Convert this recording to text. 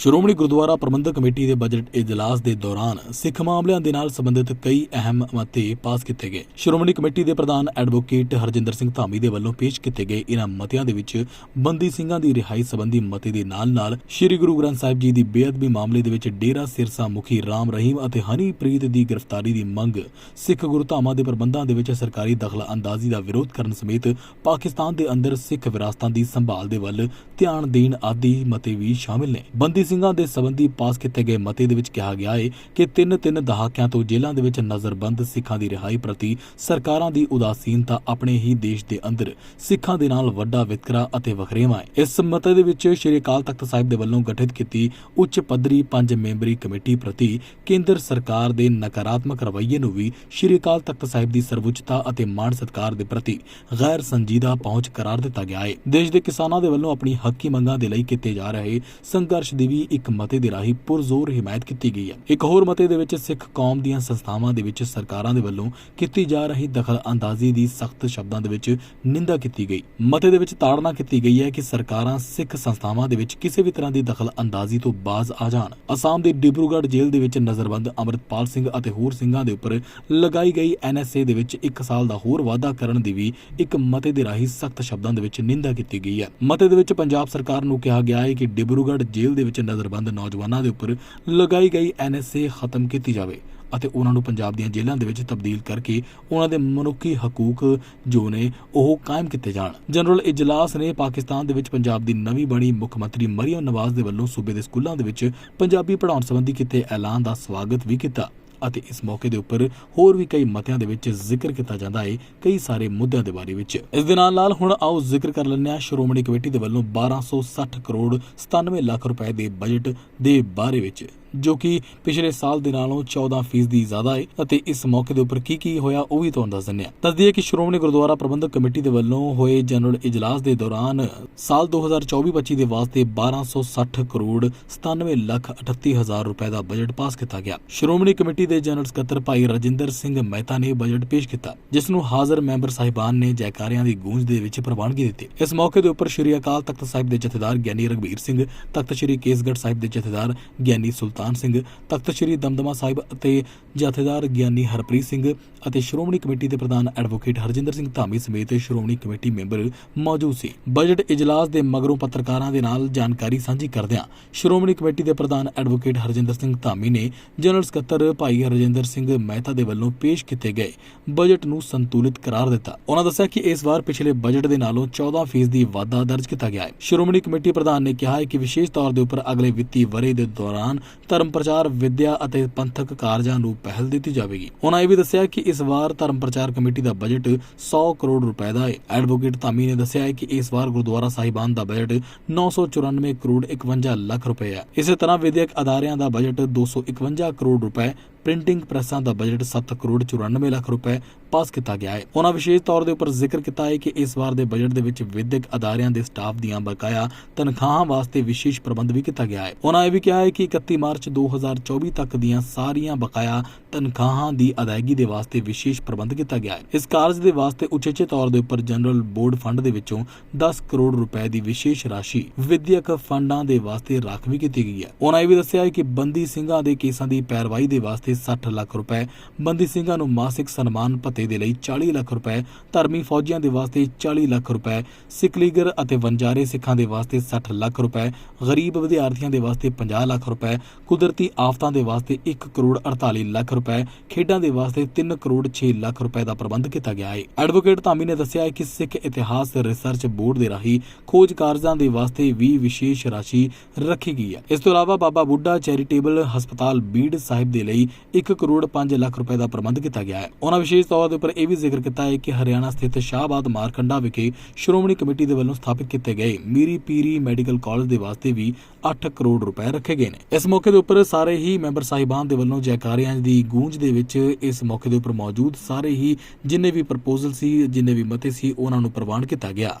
Shiromani Gurdwara Prabandhak committee ਦੇ budget ਇਜਲਾਸ ਦੇ ਦੌਰਾਨ ਸਿੱਖ ਮਾਮਲਿਆਂ ਦੇ ਨਾਲ ਸੰਬੰਧਿਤ ਕਈ ਅਹਿਮ ਮਤੇ ਪਾਸ ਕੀਤੇ ਗਏ। ਸ਼੍ਰੋਮਣੀ ਕਮੇਟੀ ਦੇ ਪ੍ਰਧਾਨ ਐਡਵੋਕੇਟ ਹਰਜਿੰਦਰ ਸਿੰਘ ਧਾਮੀ ਦੇ ਵੱਲੋਂ ਪੇਸ਼ ਕੀਤੇ ਗਏ ਇਨ੍ਹਾਂ ਮਤਿਆਂ ਦੇ ਵਿੱਚ ਬੰਦੀ ਸਿੰਘਾਂ ਦੀ ਰਿਹਾਈ ਸੰਬੰਧੀ ਮਤੇ ਦੇ ਨਾਲ-ਨਾਲ ਸ੍ਰੀ ਗੁਰੂ ਗ੍ਰੰਥ ਸਾਹਿਬ ਜੀ ਦੀ ਬੇਅਦਬੀ ਮਾਮਲੇ ਦੇ ਵਿੱਚ ਡੇਰਾ ਸਿਰਸਾ ਮੁਖੀ ਰਾਮ ਰਹੀਮ ਅਤੇ ਹਨੀਪ੍ਰੀਤ ਦੀ ਗ੍ਰਿਫਤਾਰੀ ਦੀ ਮੰਗ ਸਿੱਖ ਗੁਰਧਾਮਾਂ ਦੇ ਪ੍ਰਬੰਧਾਂ ਦੇ ਵਿੱਚ ਸਰਕਾਰੀ ਦਖਲ ਅੰਦਾਜ਼ੀ ਦਾ ਵਿਰੋਧ ਕਰਨ ਸਮੇਤ ਪਾਕਿਸਤਾਨ ਦੇ ਅੰਦਰ ਸਿੱਖ ਵਿਰਾਸਤਾਂ ਦੀ ਸੰਭਾਲ ਦੇ ਵੱਲ ਧਿਆਨ ਦੇਣ ਆਦਿ ਮਤੇ ਵੀ ਸ਼ਾਮਿਲ ਨੇ। ਬੰਦੀ ਸਿੰਘਾਂ ਦੇ ਸਬੰਧੀ ਪਾਸ ਕੀਤੇ ਗਏ ਮਤੇ ਦੇ ਵਿੱਚ ਕਿਹਾ ਗਿਆ ਹੈ ਕਿ ਤਿੰਨ ਤਿੰਨ ਦਹਾਕਿਆਂ ਤੋਂ ਜੇਲ੍ਹਾਂ ਦੇ ਵਿੱਚ ਨਜ਼ਰਬੰਦ ਸਿੱਖਾਂ ਦੀ ਰਿਹਾਈ ਪ੍ਰਤੀ ਸਰਕਾਰਾਂ ਦੀ ਉਦਾਸੀਨਤਾ ਆਪਣੇ ਹੀ ਦੇਸ਼ ਦੇ ਅੰਦਰ ਸਿੱਖਾਂ ਦੇ ਨਾਲ ਵੱਡਾ ਵਿਤਕਰਾ ਅਤੇ ਵਖਰੇਵਾਂ ਹੈ ਇਸ ਮਤੇ ਦੇ ਵਿੱਚ ਸ਼੍ਰੀ ਅਕਾਲ ਤਖਤ ਸਾਹਿਬ ਦੇ ਵੱਲੋਂ ਗਠਿਤ ਕੀਤੀ ਉੱਚ ਪੱਧਰੀ ਪੰਜ ਮੈਂਬਰੀ ਕਮੇਟੀ ਪ੍ਰਤੀ ਕੇਂਦਰ ਸਰਕਾਰ ਦੇ ਨਕਾਰਾਤਮਕ ਰਵੱਈਏ ਨੂੰ ਵੀ ਸ਼੍ਰੀ ਅਕਾਲ ਤਖਤ ਸਾਹਿਬ ਦੀ ਸਰਵਉੱਚਤਾ ਅਤੇ ਮਾਣ ਸਤਕਾਰ ਦੇ ਪ੍ਰਤੀ ਗੈਰ ਸੰਜੀਦਾ ਪਹੁੰਚ ਕਰਾਰ ਦਿੱਤਾ ਗਿਆ ਹੈ ਦੇਸ਼ ਦੇ ਕਿਸਾਨਾਂ ਦੇ ਵੱਲੋਂ ਆਪਣੀ ਹੱਕੀ ਮੰਗਾਂ ਦੇ ਲਈ ਕੀਤੇ ਜਾ ਰਹੇ ਸੰਘਰਸ਼ ਦੀ ਵੀ ਇੱਕ ਮਤੇ ਦੇ ਰਾਹੀਂ ਪੁਰਜ਼ੋਰ ਹਮਾਇਤ ਕੀਤੀ ਗਈ ਹੈ ਇੱਕ ਹੋਰ ਮਤੇ ਦੇ ਵਿੱਚ ਸਿੱਖ ਕੌਮ ਦੀਆਂ ਸੰਸਥਾਵਾਂ ਦੇ ਵਿੱਚ ਸਰਕਾਰਾਂ ਦੇ ਵੱਲੋਂ ਕੀਤੀ ਜਾ ਰਹੀ ਦਖਲ ਅੰਦਾਜ਼ੀ ਦੀ ਸਖਤ ਸ਼ਬਦਾਂ ਦੇ ਵਿੱਚ ਨਿੰਦਾ ਕੀਤੀ ਗਈ ਮਤੇ ਦੇ ਵਿੱਚ ਤਾੜਨਾ ਕੀਤੀ ਗਈ ਹੈ ਕਿ ਸਰਕਾਰਾਂ ਸਿੱਖ ਸੰਸਥਾਵਾਂ ਦੇ ਵਿੱਚ ਕਿਸੇ ਵੀ ਤਰ੍ਹਾਂ ਦੀ ਦਖਲ ਅੰਦਾਜ਼ੀ ਤੋਂ ਬਾਜ਼ ਆ ਜਾਣ ਅਸਾਮ ਦੇ ਡਿਬਰੂਗੜ੍ਹ ਜੇਲ੍ਹ ਦੇ ਵਿੱਚ ਨਜ਼ਰਬੰਦ ਅਮਰਿਤਪਾਲ ਸਿੰਘ ਅਤੇ ਹੋਰ ਸਿੰਘਾਂ ਦੇ ਉੱਪਰ ਲਗਾਈ ਗਈ ਐਨਐਸਏ ਦੇ ਵਿੱਚ 1 ਸਾਲ ਦਾ ਹੋਰ ਵਾਅਦਾ ਕਰਨ ਦੀ ਵੀ ਇੱਕ ਮਤੇ ਦੇ ਰਾਹੀਂ ਸਖਤ ਸ਼ਬਦਾਂ ਦੇ ਵਿੱਚ ਨਿੰਦਾ ਕੀਤੀ ਗਈ ਹੈ ਮਤੇ ਦੇ ਵਿੱਚ ਪੰਜਾਬ ਸਰਕਾਰ ਨੂੰ ਕਿਹਾ ਗਿਆ ਹੈ ਕਿ ਡਿਬਰੂਗੜ੍ਹ ਜੇਲ੍ਹ ਦੇ ਵਿੱਚ ਨਜ਼ਰਬੰਦ ਨੌਜਵਾਨਾਂ ਦੇ ਉੱਪਰ ਲਗਾਈ ਗਈ ਐਨਐਸਏ ਖਤਮ ਕੀਤੀ ਜਾਵੇ ਅਤੇ ਉਹਨਾਂ ਨੂੰ ਪੰਜਾਬ ਦੀਆਂ ਜੇਲ੍ਹਾਂ ਦੇ ਵਿੱਚ ਤਬਦੀਲ ਕਰਕੇ ਉਹਨਾਂ ਦੇ ਮਨੁੱਖੀ ਹਕੂਕ ਜੋ ਨੇ ਉਹ ਕਾਇਮ ਕੀਤੇ ਜਾਣ। ਜਨਰਲ ਇਜਲਾਸ ਨੇ ਪਾਕਿਸਤਾਨ ਦੇ ਵਿੱਚ ਪੰਜਾਬ ਦੀ ਨਵੀਂ ਬਣੀ ਮੁੱਖ ਮੰਤਰੀ ਮਰੀਮ ਨਵਾਜ਼ ਦੇ ਵੱਲੋਂ ਸੂਬੇ ਦੇ ਸਕੂਲਾਂ ਦੇ ਵਿੱਚ ਪੰਜਾਬੀ ਪੜ੍ਹਾਉਣ ਸੰਬੰਧੀ ਕੀਤੇ ਐਲਾਨ ਦਾ ਸਵਾਗਤ ਵੀ ਕੀਤਾ। ਅਤੇ ਇਸ ਮੌਕੇ ਦੇ ਉੱਪਰ ਹੋਰ ਵੀ ਕਈ ਮਤਿਆਂ ਦੇ ਵਿੱਚ ਜ਼ਿਕਰ ਕੀਤਾ ਜਾਂਦਾ ਹੈ ਕਈ ਸਾਰੇ ਮੁੱਦਿਆਂ ਦੇ ਬਾਰੇ ਵਿੱਚ। ਇਸ ਦੇ ਨਾਲ ਨਾਲ ਹੁਣ ਆਓ ਜ਼ਿਕਰ ਕਰ ਲੈਂਦੇ ਹਾਂ, ਸ਼੍ਰੋਮਣੀ ਕਮੇਟੀ ਦੇ ਵੱਲੋਂ 1260 ਕਰੋੜ 97 ਲੱਖ ਰੁਪਏ ਦੇ ਬਜਟ ਦੇ ਬਾਰੇ ਵਿੱਚ। ਜੋ ਕਿ ਪਿਛਲੇ ਸਾਲ ਦੇ ਨਾਲੋਂ 14% ਜ਼ਿਆਦਾ ਹੈ ਅਤੇ ਇਸ ਮੌਕੇ ਦੇ ਉੱਪਰ ਕੀ ਕੀ ਹੋਇਆ ਉਹ ਵੀ ਤੁਹਾਨੂੰ ਦੱਸ ਦਿੰਦੇ ਹਾਂ। ਦੱਸ ਦਈਏ ਕਿ ਸ਼੍ਰੋਮਣੀ ਗੁਰਦੁਆਰਾ ਪ੍ਰਬੰਧਕ ਕਮੇਟੀ ਦੇ ਵੱਲੋਂ ਹੋਏ ਜਨਰਲ ਇਜਲਾਸ ਦੇ ਦੌਰਾਨ ਸਾਲ 2024-25 ਦੇ ਵਾਸਤੇ 1260 ਕਰੋੜ 97 ਲੱਖ 38 ਹਜ਼ਾਰ ਰੁਪਏ ਦਾ ਬਜਟ ਪਾਸ ਕੀਤਾ ਗਿਆ। ਸ਼੍ਰੋਮਣੀ ਕਮੇਟੀ ਦੇ ਜਨਰਲ ਸਕੱਤਰ ਭਾਈ ਰਜਿੰਦਰ ਸਿੰਘ ਮਹਿਤਾ ਨੇ ਬਜਟ ਪੇਸ਼ ਕੀਤਾ, ਜਿਸ ਨੂੰ ਹਾਜ਼ਰ ਮੈਂਬਰ ਸਾਹਿਬਾਨ ਨੇ ਜੈਕਾਰਿਆਂ ਦੀ ਗੂੰਜ ਦੇ ਵਿੱਚ ਪ੍ਰਵਾਨਗੀ ਦਿੱਤੀ। ਇਸ ਮੌਕੇ ਦੇ ਉੱਪਰ ਸ਼੍ਰੀ ਅਕਾਲ ਤਖਤ ਸਾਹਿਬ ਦੇ ਜਥੇਦਾਰ ਗਿਆਨੀ ਰਗਵੀਰ ਸਿੰਘ, ਤਖਤ ਸ਼੍ਰੀ ਕੇਸਗੜ੍ਹ ਸਾਹਿਬ ਦੇ ਜਥੇਦਾਰ ਗਿਆਨੀ ਸੁਲਤਾਨ ਸਿੰਘ, ਤਖਤ ਸ਼੍ਰੀ ਦਮਦਮਾ ਸਾਹਿਬ ਅਤੇ ਜਥੇਦਾਰ ਗਿਆਨੀ ਹਰਪ੍ਰੀਤ ਸਿੰਘ ਅਤੇ ਸ਼੍ਰੋਮਣੀ ਕਮੇਟੀ ਦੇ ਪ੍ਰਧਾਨ ਐਡਵੋਕੇਟ ਹਰਜਿੰਦਰ ਸਿੰਘ ਧਾਮੀ ਸਮੇਤ ਸ਼੍ਰੋਮਣੀ ਕਮੇਟੀ ਮੈਂਬਰ ਮੌਜੂਦ ਸੀ। ਬਜਟ ਇਜਲਾਸ ਦੇ ਮਗਰੋਂ ਪੱਤਰਕਾਰਾਂ ਦੇ ਨਾਲ ਜਾਣਕਾਰੀ ਸਾਂਝੀ ਕਰਦਿਆਂ ਸ਼੍ਰੋਮਣੀ ਕਮੇਟੀ ਦੇ ਪ੍ਰਧਾਨ ਐਡਵੋਕੇਟ ਹਰਜਿੰਦਰ ਸਿੰਘ ਧਾਮੀ ਨੇ ਜਨਰਲ ਸਕੱਤਰ ਭਾਈ ਹਰਜਿੰਦਰ ਸਿੰਘ ਮਹਿਤਾ ਦੇ ਵੱਲੋਂ ਪੇਸ਼ ਕੀਤੇ ਗਏ ਬਜਟ ਨੂੰ ਸੰਤੁਲਿਤ ਕਰਾਰ ਦਿੱਤਾ। ਉਹਨਾਂ ਦੱਸਿਆ ਕਿ ਇਸ ਵਾਰ ਪਿਛਲੇ ਬਜਟ ਦੇ ਨਾਲੋਂ 14% ਦੀ ਵਾਧਾ ਦਰਜ ਕੀਤਾ ਗਿਆ ਹੈ। ਸ਼੍ਰੋਮਣੀ ਕਮੇਟੀ ਪ੍ਰਧਾਨ ਨੇ ਕਿਹਾ ਹੈ ਕਿ ਵਿਸ਼ੇਸ਼ ਤੌਰ ਦੇ ਉੱਪਰ ਅਗਲੇ ਵਿੱਤੀ ਵਰ੍ਹੇ ਦੇ ਦੌਰਾਨ ਧਰਮ ਪ੍ਰਚਾਰ, ਵਿਦਿਆ ਅਤੇ ਪੰਥਕ ਕਾਰਜਾਂ ਨੂੰ ਪਹਿਲ ਦਿੱਤੀ ਜਾਵੇਗੀ। ਉਹਨਾਂ ਇਹ ਵੀ ਦੱਸਿਆ ਕਿ ਇਸ ਵਾਰ ਧਰਮ ਪ੍ਰਚਾਰ ਕਮੇਟੀ ਦਾ ਬਜਟ 100 ਕਰੋੜ ਰੁਪਏ ਦਾ ਹੈ। ਐਡਵੋਕੇਟ ਧਾਮੀ ਨੇ ਦੱਸਿਆ ਹੈ ਕਿ ਇਸ ਵਾਰ ਗੁਰਦੁਆਰਾ ਸਾਹਿਬਾਨ ਦਾ ਬਜਟ 994 ਕਰੋੜ 51 ਲੱਖ ਰੁਪਏ ਹੈ। ਇਸੇ ਤਰ੍ਹਾਂ ਵਿਦਿਅਕ ਅਦਾਰਿਆਂ ਦਾ ਬਜਟ 251 ਕਰੋੜ ਰੁਪਏ ਪ੍ਰਿੰਟਿੰਗ ਪ੍ਰੈਸਾਂ ਦਾ ਬਜਟ 7 ਕਰੋੜ 94 ਲੱਖ ਰੁਪਏ ਪਾਸ ਕੀਤਾ ਗਿਆ ਹੈ। ਉਹਨਾਂ ਵਿਸ਼ੇਸ਼ ਤੌਰ ਦੇ ਉੱਪਰ ਜ਼ਿਕਰ ਕੀਤਾ ਹੈ ਕਿ ਇਸ ਵਾਰ ਦੇ ਬਜਟ ਦੇ ਵਿੱਚ ਵਿਦਿਅਕ ਅਦਾਰਿਆਂ ਦੇ ਸਟਾਫ ਦੀਆਂ ਬਕਾਇਆ ਤਨਖਾਹਾਂ ਵਾਸਤੇ ਵਿਸ਼ੇਸ਼ ਪ੍ਰਬੰਧ ਵੀ ਕੀਤਾ ਗਿਆ ਹੈ। ਉਹਨਾਂ ਇਹ ਵੀ ਕਿਹਾ ਹੈ ਕਿ 31 ਮਾਰਚ 2024 ਤੱਕ ਦੀਆਂ ਸਾਰੀਆਂ ਬਕਾਇਆ ਤਨਖਾਹਾਂ ਦੀ ਅਦਾਇਗੀ ਦੇ ਵਾਸਤੇ ਵਿਸ਼ੇਸ਼ ਪ੍ਰਬੰਧ ਕੀਤਾ ਗਿਆ ਹੈ। ਇਸ ਕਾਰਜ ਦੇ ਵਾਸਤੇ ਉਚੇਚੇ ਤੌਰ ਦੇ ਉੱਪਰ ਜਨਰਲ ਬੋਰਡ ਫੰਡ ਦੇ ਵਿੱਚੋਂ 10 ਕਰੋੜ ਰੁਪਏ ਦੀ ਵਿਸ਼ੇਸ਼ ਰਾਸ਼ੀ ਵਿਦਿਅਕ ਫੰਡਾਂ ਦੇ ਵਾਸਤੇ ਰਾਖਵੀ ਕੀਤੀ ਗਈ ਹੈ। ਉਹਨਾਂ ਇਹ ਵੀ ਦੱਸਿਆ ਹੈ ਕਿ ਬੰਦੀ ਸਿੰਘਾਂ ਦੇ ਕੇਸਾਂ ਦੀ ਪੈਰਵਾਈ ਦੇ ਵਾਸਤੇ 60 ਲੱਖ ਰੁਪਏ। ਬੰਦੀ ਸਿੰਘਾਂ ਨੂੰ ਮਾਸਿਕ ਸਨਮਾਨ ਭੱਤੇ ਦੇ ਲਈ 40 ਲੱਖ ਰੁਪਏ, ਧਰਮੀ ਫੌਜੀਆਂ ਦੇ ਵਾਸਤੇ 40 ਲੱਖ ਰੁਪਏ, ਸਿੱਖ ਲੀਗਰ ਅਤੇ ਵੰਜਾਰੇ ਸਿੱਖਾਂ ਦੇ ਵਾਸਤੇ 60 ਲੱਖ ਰੁਪਏ, ਗਰੀਬ ਵਿਦਿਆਰਥੀਆਂ ਦੇ ਵਾਸਤੇ 50 ਲੱਖ ਰੁਪਏ, ਕੁਦਰਤੀ ਆਫਤਾਂ ਦੇ ਵਾਸਤੇ 1 ਕਰੋੜ 48 ਲੱਖ ਰੁਪਏ, ਖੇਡਾਂ ਦੇ ਵਾਸਤੇ 3 ਕਰੋੜ 6 ਲੱਖ ਰੁਪਏ ਦਾ ਪ੍ਰਬੰਧ ਕੀਤਾ ਗਿਆ ਹੈ ਐਡਵੋਕੇਟ ਧਾਮੀ ਨੇ ਦੱਸਿਆ ਹੈ ਕਿ ਸਿੱਖ ਇਤਿਹਾਸ ਰਿਸਰਚ ਬੋਰਡ ਦੇ ਰਾਹੀਂ ਖੋਜ ਕਾਰਜਾਂ ਦੇ ਵਾਸਤੇ ਵੀ ਵਿਸ਼ੇਸ਼ ਰਾਸ਼ੀ ਰੱਖੀ ਗਈ ਹੈ। ਇਸ ਤੋਂ ਇਲਾਵਾ ਬਾਬਾ ਬੁੱਢਾ ਚੈਰੀਟੇਬਲ ਹਸਪਤਾਲ ਬੀੜ ਸਾਹਿਬ ਦੇ ਲਈ 1 ਕਰੋੜ 5 ਲੱਖ ਰੁਪਏ ਦਾ ਪ੍ਰਬੰਧ ਕੀਤਾ ਗਿਆ ਹੈ। ਉਹਨਾਂ ਵਿਸ਼ੇਸ਼ ਤੌਰ ਦੇ ਉੱਪਰ ਇਹ ਵੀ ਜ਼ਿਕਰ ਕੀਤਾ ਹੈ ਕਿ ਹਰਿਆਣਾ ਸਥਿਤ ਸ਼ਾਹਬਾਦ ਮਾਰਕੰਡਾ ਵਿਖੇ ਸ਼੍ਰੋਮਣੀ ਕਮੇਟੀ ਦੇ ਵੱਲੋਂ ਸਥਾਪਿਤ ਕੀਤੇ ਗਏ ਮੀਰੀ ਪੀਰੀ ਮੈਡੀਕਲ ਕਾਲਜ ਦੇ ਵਾਸਤੇ ਵੀ 8 ਕਰੋੜ ਰੁਪਏ ਰੱਖੇ ਗਏ ਨੇ। ਇਸ ਮੌਕੇ ਦੇ ਉੱਪਰ ਸਾਰੇ ਹੀ ਮੈਂਬਰ ਸਾਹਿਬਾਨ ਦੇ ਵੱਲੋਂ ਜੈਕਾਰਿਆਂ ਦੀ ਗੂੰਜ ਦੇ ਵਿੱਚ ਇਸ ਮੌਕੇ ਦੇ ਉੱਪਰ ਮੌਜੂਦ ਸਾਰੇ ਹੀ ਜਿੰਨੇ ਵੀ ਪ੍ਰਪੋਜ਼ਲ ਸੀ, ਜਿੰਨੇ ਵੀ ਮਤੇ ਸੀ, ਉਹਨਾਂ ਨੂੰ ਪ੍ਰਵਾਨ ਕੀਤਾ ਗਿਆ।